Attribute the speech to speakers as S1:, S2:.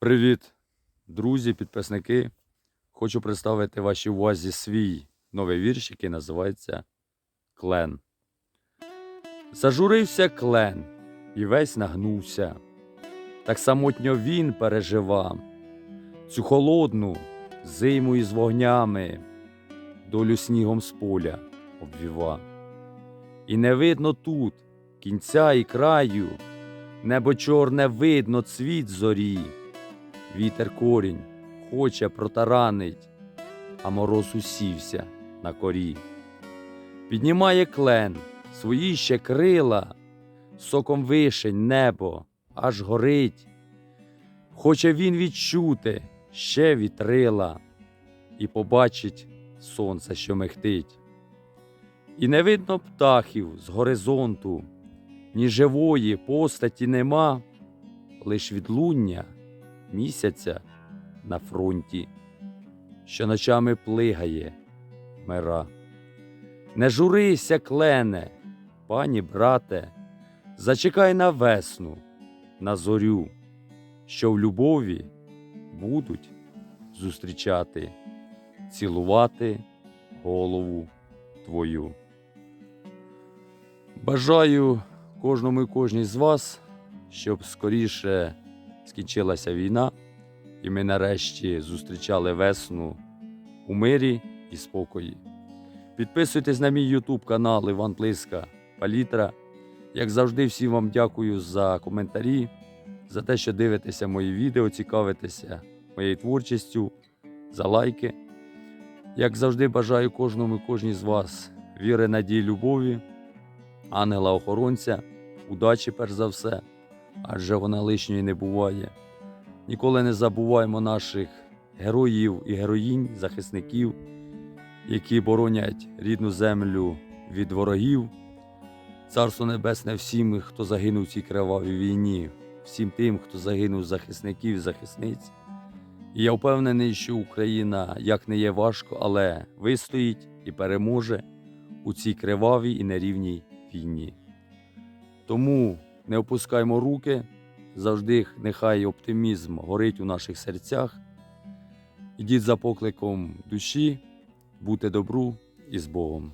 S1: Привіт, друзі, підписники. Хочу представити вашій увазі свій новий вірш, який називається Клен. Зажурився клен і весь нагнувся. Так самотньо він переживав цю холодну зиму із вогнями, долю снігом з поля обвіва. І не видно тут кінця і краю, небо чорне видно цвіт зорі. Вітер корінь хоче протаранить, а мороз усівся на корі. Піднімає клен свої ще крила, соком вишень небо аж горить. Хоче він відчути ще вітрила і побачить сонце, що мехтить. І не видно птахів з горизонту, ні живої постаті нема, лиш відлуння місяця на фронті, що ночами плигає мира. Не журися, клене, пані брате, зачекай на весну, на зорю, що в любові будуть зустрічати, цілувати голову твою. Бажаю кожному і кожній з вас, щоб скоріше скінчилася війна, і ми нарешті зустрічали весну у мирі і спокої. Підписуйтесь на мій YouTube канал Іван Плиска Палітра. Як завжди, всім вам дякую за коментарі, за те, що дивитеся мої відео, цікавитеся моєю творчістю, за лайки. Як завжди, бажаю кожному і кожній з вас віри, надії, любові, ангела-охоронця, удачі перш за все, адже вона лишньої не буває. Ніколи не забуваємо наших героїв і героїнь, захисників, які боронять рідну землю від ворогів. Царство Небесне всім, хто загинув в цій кривавій війні, всім тим, хто загинув захисників і захисниць. І я впевнений, що Україна як не є важко, але вистоїть і переможе у цій кривавій і нерівній війні. Тому не опускаймо руки, завжди нехай оптимізм горить у наших серцях. Ідіть за покликом душі, будьте добру і з Богом.